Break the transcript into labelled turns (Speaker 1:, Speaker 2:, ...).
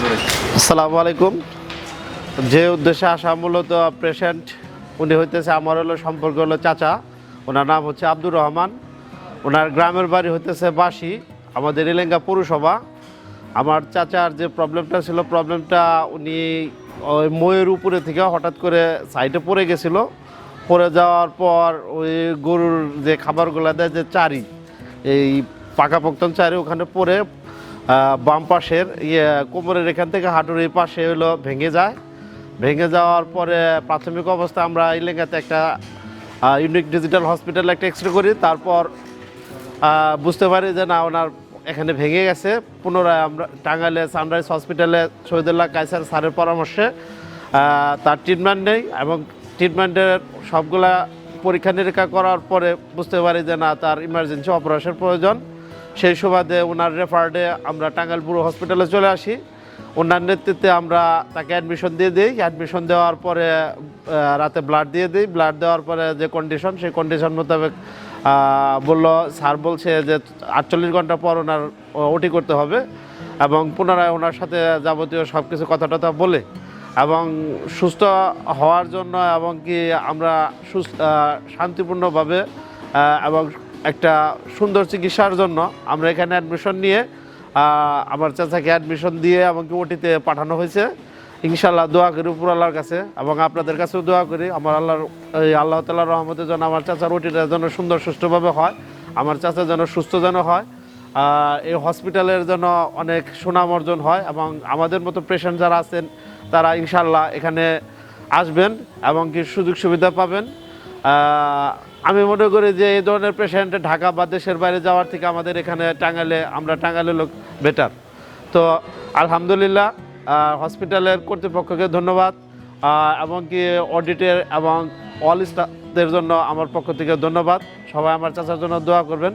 Speaker 1: আসসালামু আলাইকুম। যে উদ্দেশ্যে আসা মূলত পেশেন্ট উনি হইতেছে আমার হলো সম্পর্ক হলো চাচা। ওনার নাম হচ্ছে আব্দুর রহমান। ওনার গ্রামের বাড়ি হইতেছে বাসি আমাদের এলেঙ্গা পৌরসভা। আমার চাচার যে প্রবলেমটা ছিল প্রবলেমটা উনি ওই ময়ের উপরে থেকে হঠাৎ করে সাইডে পড়ে গেছিল। পড়ে যাওয়ার পর ওই গরুর যে খাবারগুলো দেয় যে চারি এই পাকাপোক্তন চারি ওখানে আহ, বাম পাশের ইয়ে কোমরের এখান থেকে হাঁটুর এই পাশে হলো ভেঙে যায়। ভেঙে যাওয়ার পরে প্রাথমিক অবস্থা আমরা ইলেঙ্গাতে একটা ইউনিক ডিজিটাল হসপিটালে একটা এক্স রে করি। তারপর বুঝতে পারি যে না, ওনার এখানে ভেঙে গেছে। পুনরায় আমরা টাঙ্গাইলে সানরাইজ হসপিটালে শহীদুল্লাহ কাইসার স্যারের পরামর্শে তার ট্রিটমেন্ট নেই এবং ট্রিটমেন্টের সবগুলা পরীক্ষা নিরীক্ষা করার পরে বুঝতে পারি যে না, তার ইমার্জেন্সি অপারেশন প্রয়োজন। সেই সুবাদে ওনার রেফার্ডে আমরা টাঙ্গাইল পুরো হসপিটালে চলে আসি। ওনার নেতৃত্বে আমরা তাকে অ্যাডমিশন দিয়ে দিই। অ্যাডমিশন দেওয়ার পরে রাতে ব্লাড দিয়ে দিই। ব্লাড দেওয়ার পরে যে কন্ডিশন সেই কন্ডিশন মোতাবেক বলল, স্যার বলছে যে আটচল্লিশ ঘণ্টা পর ওনার ওটি করতে হবে এবং পুনরায় ওনার সাথে যাবতীয় সব কিছু কথা টথা বলে এবং সুস্থ হওয়ার জন্য এবং কি আমরা সুস্থ শান্তিপূর্ণভাবে এবং একটা সুন্দর চিকিৎসার জন্য আমরা এখানে অ্যাডমিশন নিয়ে আমার চাচাকে অ্যাডমিশন দিয়ে এমনকি ওটিতে পাঠানো হয়েছে। ইনশাল্লাহ দোয়া করি উপর আল্লাহর কাছে এবং আপনাদের কাছেও দোয়া করি। আমার আল্লাহর, এই আল্লাহ তাল্লাহ রহমতের জন্য আমার চাচার ওটিটা যেন সুন্দর সুষ্ঠুভাবে হয়, আমার চাচা যেন সুস্থ যেন হয় এই হসপিটালের জন্য অনেক সুনাম অর্জন হয় এবং আমাদের মতো পেশেন্ট যারা আছেন, তারা ইনশাল্লাহ এখানে আসবেন এবং কি সুযোগ সুবিধা পাবেন আমি মনে করি যে এই ধরনের পেশেন্ট ঢাকা বা দেশের বাইরে যাওয়ার থেকে আমাদের এখানে টাঙ্গালে আমরা টাঙ্গালে লোক বেটার তো আলহামদুলিল্লাহ হসপিটালের কর্তৃপক্ষকে ধন্যবাদ এবং কি অডিটের এবং অল স্টাফদের জন্য আমার পক্ষ থেকে ধন্যবাদ। সবাই আমার চাচার জন্য দোয়া করবেন।